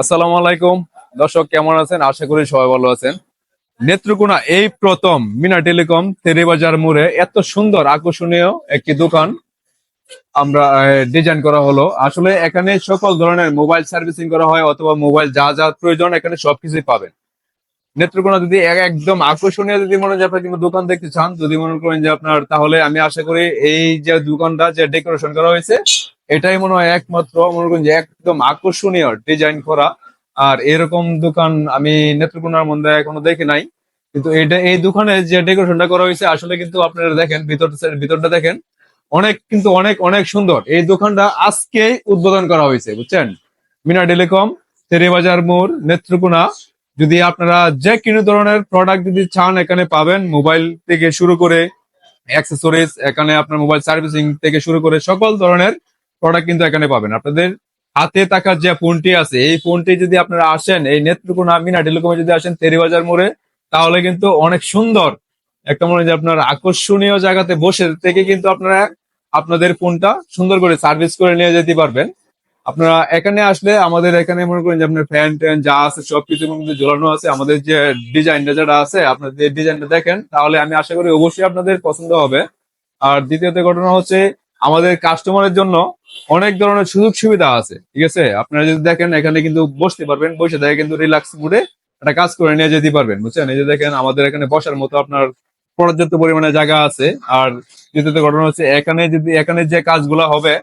আসসালামু আলাইকুম। দর্শক, কেমন আছেন? আশা করি সবাই ভালো আছেন। নেত্রকোনা এই প্রথম মিনা টেলিকম তেরেবাজার মোড়ে এত সুন্দর, আকর্ষণীয় একটি দোকান আমরা ডিজাইন করা হলো। আসলে এখানে সকল ধরনের মোবাইল সার্ভিসিং করা হয় অথবা মোবাইল যা যা প্রয়োজন, এখানে সবকিছুই পাবেন। নেত্রকোনা যদি একদম আকর্ষণীয় যদি মনে হয় আপনার কোনো দোকান দেখতে চান, যদি মনে করেন যে আপনার, তাহলে আমি আশা করি এই যে দোকানটা যে ডেকোরেশন করা হয়েছে এটাই মনে হয় একমাত্র মনে করেন যে একদম আকর্ষণীয় ডিজাইন করা। আর এরকম দোকান আমি নেত্রকোনার মধ্যে এখনও দেখি নাই। কিন্তু এটা, এই দোকানে যে ডেকোরেশনটা করা হয়েছে, আসলে কিন্তু আপনারা দেখেন, ভিতর ভিতরটা দেখেন, অনেক কিন্তু অনেক অনেক সুন্দর। এই দোকানটা আজকে উদ্বোধন করা হয়েছে, বুঝছেন? মিনা টেলিকম, তেরেবাজার মোড়, নেত্রকোনা। যদি আপনারা যে কোনো ধরনের প্রোডাক্ট যদি চান, এখানে পাবেন মোবাইল থেকে শুরু করে অ্যাক্সেসরিজ এখানে আপনার মোবাইল সার্ভিসিং থেকে শুরু করে সকল ধরনের প্রোডাক্ট কিন্তু এখানে পাবেন। আপনাদের হাতে থাকার যে ফোনটি আছে, এই ফোনটি যদি আপনারা আসেন, এই নেত্রকোনা মিনা টেলিকমে যদি আসেন তেরিবাজার মোড়ে, তাহলে কিন্তু অনেক সুন্দর। একটা মনে হয় যে আপনার আকর্ষণীয় জায়গাতে বসে থেকে কিন্তু আপনারা আপনাদের ফোনটা সুন্দর করে সার্ভিস করে নিয়ে যেতে পারবেন। আপনারা এখানে আসলে আমাদের এখানে মনে করেন যে আপনার ফ্যান ট্যান যা আছে সবকিছু মধ্যে ঝোলানো আছে। আমাদের যে ডিজাইনটা যেটা আছে, আপনাদের ডিজাইনটা দেখেন, তাহলে আমি আশা করি অবশ্যই আপনাদের পছন্দ হবে। আর দ্বিতীয়ত ঘটনা হচ্ছে আমাদের কাস্টমারের জন্য অনেক ধরনের সুযোগ সুবিধা আছে, ঠিক আছে? আপনারা যদি দেখেন, এখানে কিন্তু বসতে পারবেন, বসে দেখে কিন্তু রিল্যাক্স মুডে একটা কাজ করে নিয়ে যেতে পারবেন, বুঝছেন? এই যে দেখেন, আমাদের এখানে বসার মতো আপনার পর্যাপ্ত পরিমাণে জায়গা আছে। আর দ্বিতীয়ত ঘটনা হচ্ছে, এখানে যদি, এখানে যে কাজগুলো হবে,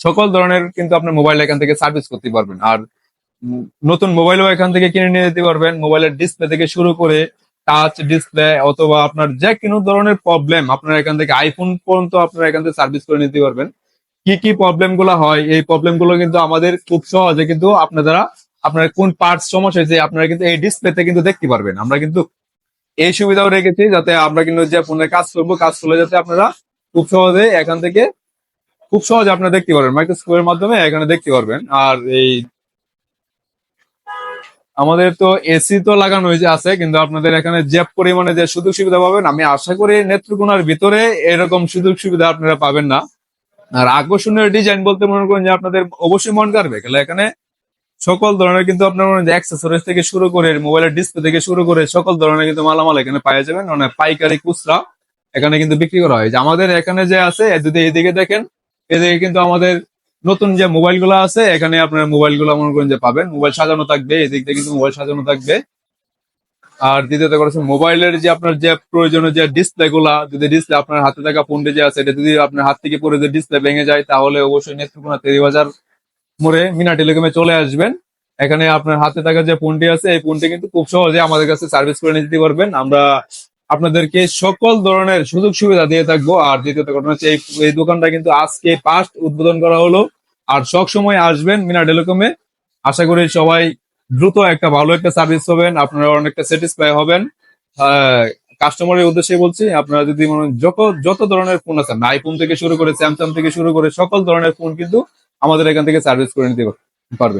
সকল ধরনের কিন্তু আপনার মোবাইল এখান থেকে সার্ভিস করতে পারবেন। আর নতুন মোবাইলও এখান থেকে কিনে নিয়ে যেতে পারবেন। মোবাইলের ডিসপ্লে থেকে শুরু করে টাচ ডিসপ্লে অথবা আপনার যে কোনো ধরনের প্রবলেম আপনার এখান থেকে আইফোন পর্যন্ত আপনারা এখান থেকে সার্ভিস করে নিতে পারবেন। কি কি প্রবলেমগুলো হয়, এই প্রবলেমগুলো কিন্তু আমাদের খুব সহজে কিন্তু আপনারা, আপনার কোন পার্টস সমস্যা হয়েছে আপনারা কিন্তু এই ডিসপ্লেতে কিন্তু দেখতে পারবেন। আমরা কিন্তু এই সুবিধাও রেখেছি যাতে আমরা কিন্তু যে ফোনে কাজ করব, কাজ করলে যাতে আপনারা খুব সহজে এখান থেকে, খুব সহজে আপনারা দেখতে পারবেন। মাইক্রোস্কোপের মাধ্যমে এখানে দেখতে পারবেন। আর এই আমাদের তো এসি তো লাগানো হয়েছে আছে, কিন্তু আপনাদের এখানে যে পরিমাণে যে সুযোগ সুবিধা পাবেন, আমি আশা করি নেত্রকোনার ভিতরে এরকম সুযোগ সুবিধা আপনারা পাবেন না। আর আকর্ষণীয় ডিজাইন বলতে মনে করেন যে আপনাদের অবশ্যই মন কাড়বে তাহলে এখানে সকল ধরনের কিন্তু আপনার মনে অ্যাক্সেসরিজ থেকে শুরু করে মোবাইলের ডিসপ্লে থেকে শুরু করে সকল ধরনের কিন্তু মালামাল এখানে পাওয়া যাবেন মানে পাইকারি খুচরা এখানে কিন্তু বিক্রি করা হয়। আমাদের এখানে যে আছে, যদি এদিকে দেখেন, এদিকে কিন্তু আমাদের নতুন যে মোবাইলগুলো আছে, এখানে আপনার মোবাইলগুলো মনে করেন যে পাবেন। মোবাইল সাজানো থাকবে, এদিক দিয়ে কিন্তু মোবাইল সাজানো থাকবে। আর দ্বিতীয়ত করেছে মোবাইলের যে আপনার যে প্রয়োজনীয় যে ডিসপ্লে গুলা যদি ডিসপ্লে আপনার হাতে থাকা ফোনটি যে আছে, এটা যদি আপনার হাত থেকে পড়ে যে ডিসপ্লে ভেঙে যায়, তাহলে অবশ্যই নেত্রকোনা তেরি বাজার মোড়ে মিনা টেলিকমে চলে আসবেন। এখানে আপনার হাতে থাকা যে ফোনটি আছে, এই ফোনটি কিন্তু খুব সহজে আমাদের কাছে সার্ভিস করে নিতে পারবেন। আমরা আপনাদেরকে সকল ধরনের সুযোগ সুবিধা দিয়ে থাকব। আর দ্বিতীয়ত ঘটনা হচ্ছে, এই দোকানটা কিন্তু আজকে ফার্স্ট উদ্বোধন করা হলো। আর সব সময় আসবেন মিনা টেলিকমে। আশা করি সবাই দ্রুত একটা ভালো একটা সার্ভিস পাবেন। আপনারা অনেকটা স্যাটিসফাই হবেন। কাস্টমারের উদ্দেশ্যে বলছি, আপনারা যদি মনে যত যত ধরনের ফোন আছে আইফোন থেকে শুরু করে স্যামসাং থেকে শুরু করে সকল ধরনের ফোন কিন্তু আমাদের এখান থেকে সার্ভিস করে নিতে পারবেন।